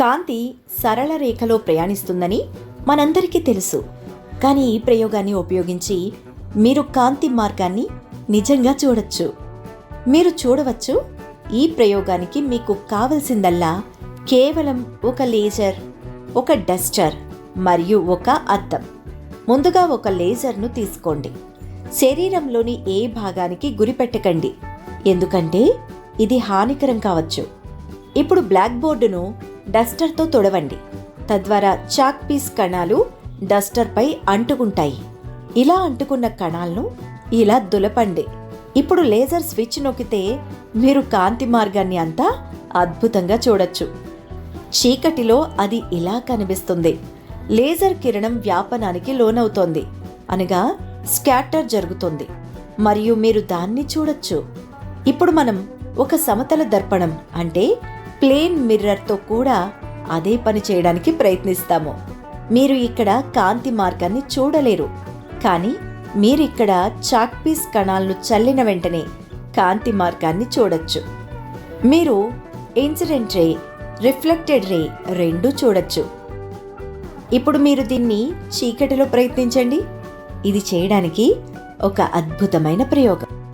కాంతి సరళ రేఖలో ప్రయాణిస్తుందని మనందరికీ తెలుసు. కానీ ఈ ప్రయోగాన్ని ఉపయోగించి మీరు కాంతి మార్గాన్ని నిజంగా చూడొచ్చు. మీరు చూడవచ్చు ఈ ప్రయోగానికి మీకు కావలసిందల్లా కేవలం ఒక లేజర్ ఒక డస్టర్ మరియు ఒక అద్దం. ముందుగా ఒక లేజర్ను తీసుకోండి. శరీరంలోని ఏ భాగానికి గురిపెట్టకండి ఎందుకంటే ఇది హానికరం కావచ్చు. ఇప్పుడు బ్లాక్ బోర్డును డస్టర్తో తొడవండి. తద్వారా చాక్ పీస్ కణాలు డస్టర్పై అంటుకుంటాయి. ఇలా అంటుకున్న కణాలను ఇలా దులపండి. ఇప్పుడు లేజర్ స్విచ్ నొక్కితే మీరు కాంతి మార్గాన్ని అంతా అద్భుతంగా చూడొచ్చు. చీకటిలో అది ఇలా కనిపిస్తుంది. లేజర్ కిరణం వ్యాపనానికి లోనవుతోంది. అనగా స్కాటర్ జరుగుతుంది. మరియు మీరు దాన్ని చూడొచ్చు. ఇప్పుడు మనం ఒక సమతల దర్పణం అంటే ప్లేన్ మిర్రర్తో కూడా అదే పని చేయడానికి ప్రయత్నిస్తాము. మీరు ఇక్కడ కాంతి మార్గాన్ని చూడలేరు. కానీ మీరు ఇక్కడ చాక్పీస్ కణాలను చల్లిన వెంటనే కాంతి మార్గాన్ని చూడొచ్చు. మీరు ఇన్సిడెంట్ రే రిఫ్లెక్టెడ్ రే రెండూ చూడొచ్చు. ఇప్పుడు మీరు దీన్ని చీకటిలో ప్రయత్నించండి. ఇది చేయడానికి ఒక అద్భుతమైన ప్రయోగం.